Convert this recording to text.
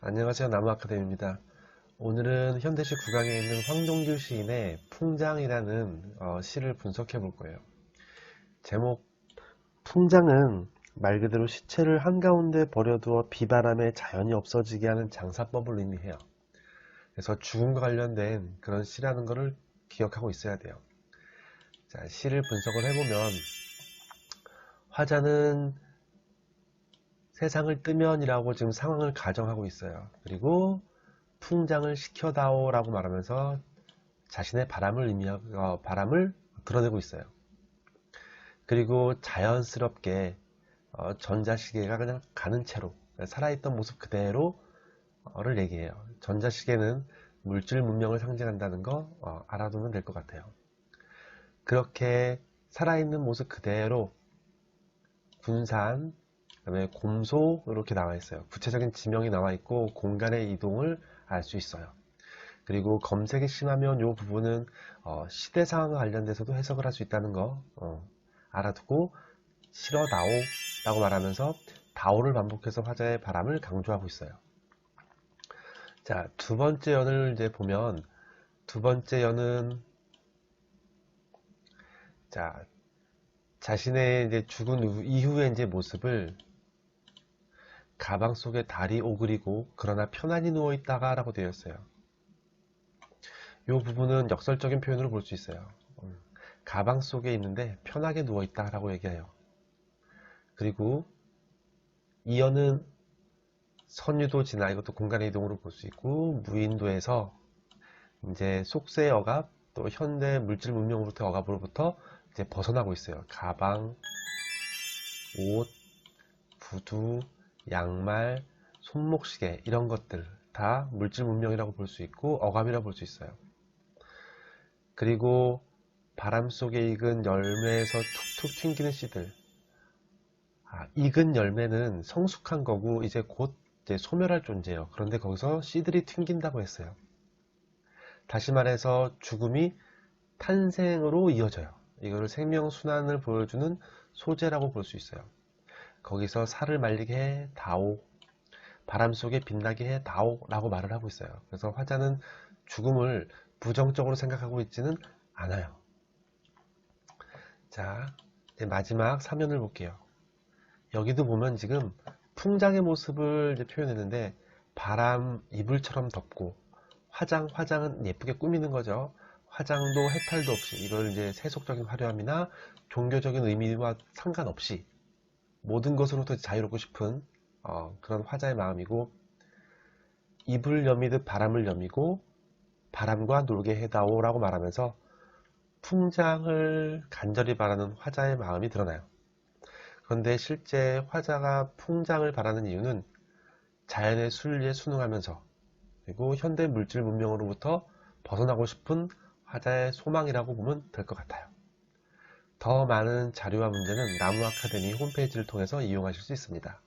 안녕하세요. 나무아카데미입니다. 오늘은 현대시 구강에 있는 황동규 시인의 풍장이라는 어, 시를 분석해 볼 거예요. 제목 풍장은 말 그대로 시체를 한가운데 버려두어 비바람에 자연히 없어지게 하는 장사법을 의미해요. 그래서 죽음과 관련된 그런 시라는 것을 기억하고 있어야 돼요. 자, 시를 분석을 해보면 화자는 세상을 뜨면이라고 지금 상황을 가정하고 있어요. 그리고 풍장을 시켜다오 라고 말하면서 자신의 바람을 의미하, 어, 바람을 드러내고 있어요. 그리고 자연스럽게 어, 전자시계가 그냥 가는 채로 살아있던 모습 그대로를 얘기해요. 전자시계는 물질 문명을 상징한다는 거 어, 알아두면 될 것 같아요. 그렇게 살아있는 모습 그대로 군산, 그다음에 곰소 이렇게 나와 있어요. 구체적인 지명이 나와 있고 공간의 이동을 알 수 있어요. 그리고 검색이 심하면 이 부분은 어, 시대 상황과 관련돼서도 해석을 할 수 있다는 거 어, 알아두고 싫어 다오 라고 말하면서 다오를 반복해서 화자의 바람을 강조하고 있어요. 자, 두 번째 연을 이제 보면 두 번째 연은 자, 자신의 이제 죽은 후- 이후의 이제 모습을 가방 속에 다리 오그리고 그러나 편안히 누워 있다가 라고 되어 있어요. 이 부분은 역설적인 표현으로 볼 수 있어요. 음, 가방 속에 있는데 편하게 누워 있다 라고 얘기해요. 그리고 이어는 선유도 지나 이것도 공간의 이동으로 볼 수 있고 무인도에서 이제 속세 억압 또 현대 물질 문명으로부터 억압으로부터 이제 벗어나고 있어요. 가방, 옷, 구두, 양말, 손목시계 이런 것들 다 물질 문명이라고 볼 수 있고 억압이라고 볼 수 있어요. 그리고 바람 속에 익은 열매에서 툭툭 튕기는 씨들. 아, 익은 열매는 성숙한 거고 이제 곧 이제 소멸할 존재예요. 그런데 거기서 씨들이 튕긴다고 했어요. 다시 말해서 죽음이 탄생으로 이어져요. 이거를 생명 순환을 보여주는 소재라고 볼 수 있어요. 거기서 살을 말리게 해 다오. 바람 속에 빛나게 해 다오 라고 말을 하고 있어요. 그래서 화자는 죽음을 부정적으로 생각하고 있지는 않아요. 자 마지막 사면을 볼게요. 여기도 보면 지금 풍장의 모습을 표현했는데 바람 이불처럼 덮고 화장 화장은 예쁘게 꾸미는 거죠. 화장도 해탈도 없이 이걸 이제 세속적인 화려함이나 종교적인 의미와 상관없이 모든 것으로부터 자유롭고 싶은 어, 그런 화자의 마음이고 입을 여미듯 바람을 여미고 바람과 놀게 해다오 라고 말하면서 풍장을 간절히 바라는 화자의 마음이 드러나요. 그런데 실제 화자가 풍장을 바라는 이유는 자연의 순리에 순응하면서 그리고 현대 물질 문명으로부터 벗어나고 싶은 화자의 소망이라고 보면 될 것 같아요. 더 많은 자료와 문제는 나무 아카데미 홈페이지를 통해서 이용하실 수 있습니다.